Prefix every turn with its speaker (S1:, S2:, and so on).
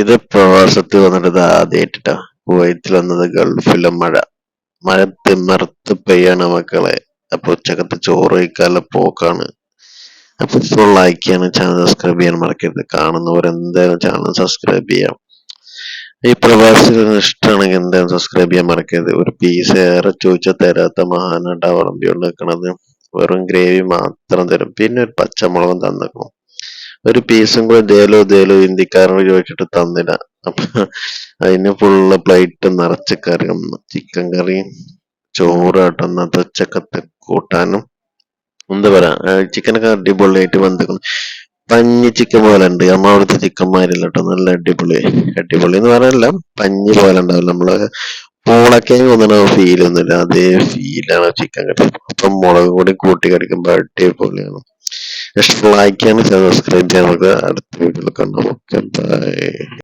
S1: ഇത് പ്രവാസത്തിൽ വന്നിട്ട് ആദ്യമായിട്ടാ കുവൈത്തിൽ വന്നത് ഗൾഫിലെ മഴ. മഴ തിമർത്ത് പെയ്യാണ് മക്കളെ. അപ്പൊ ഉച്ചക്കത്തെ ചോറ് കഴിക്കാനുള്ള പോക്കാണ്. അപ്പൊ ഫുൾ ലൈക്കാണ് ചാനൽ സബ്സ്ക്രൈബ് ചെയ്യാൻ മറക്കരുത്. കാണുന്നവർ എന്തായാലും ചാനൽ സബ്സ്ക്രൈബ് ചെയ്യാം. ഈ പ്രവാസികൾ ഇഷ്ടമാണെങ്കിൽ എന്തായാലും സബ്സ്ക്രൈബ് ചെയ്യാൻ മറക്കരുത്. ഒരു പീസ് ഏറെ ചോദിച്ചാൽ തരാത്ത മഹാനായിട്ട് വിളമ്പിക്കൊണ്ട് നിൽക്കണത് വെറും ഗ്രേവി മാത്രം തരും. പിന്നെ ഒരു പച്ചമുളകും തന്നേക്കണം. ഒരു പീസും കൂടെ ദേലോ ദേലോ ഹിന്ദിക്കാരനോട് ചോദിച്ചിട്ട് തന്നില്ല. അപ്പൊ അതിന് ഫുള്ള് പ്ലേറ്റ് നിറച്ച് കറി ചിക്കൻ കറിയും ചോറാട്ടം അന്നത്തെ ഉച്ചക്കത്തെ കൂട്ടാനും. എന്താ പറയാ ചിക്കനൊക്കെ അടിപൊളിയായിട്ട് വന്നിരിക്കുന്നു. പഞ്ഞി ചിക്കൻ പോലെ ഉണ്ട്. നമ്മൾ അവിടുത്തെ ചിക്കന്മാരില്ല കേട്ടോ നല്ല അടിപൊളി അടിപൊളി എന്ന് പറയാനല്ല പഞ്ഞി പോലെ ഉണ്ടാവില്ല. നമ്മൾ പൂളക്കേങ്ങ് ഒന്നും ഫീൽ ഒന്നുമില്ല. അതേ ഫീലാണ് ചിക്കൻ കറി. അപ്പം മുളക് കൂടി കൂട്ടി കടിക്കുമ്പോൾ അടിപൊളിയാണ്. ഇഷ്ടമുള്ള ലൈക്ക് ചെയ്യാൻ സബ്സ്ക്രൈബ് ചെയ്യാൻ അടുത്ത വീഡിയോയിൽ കാണാം ഓക്കെ ബൈ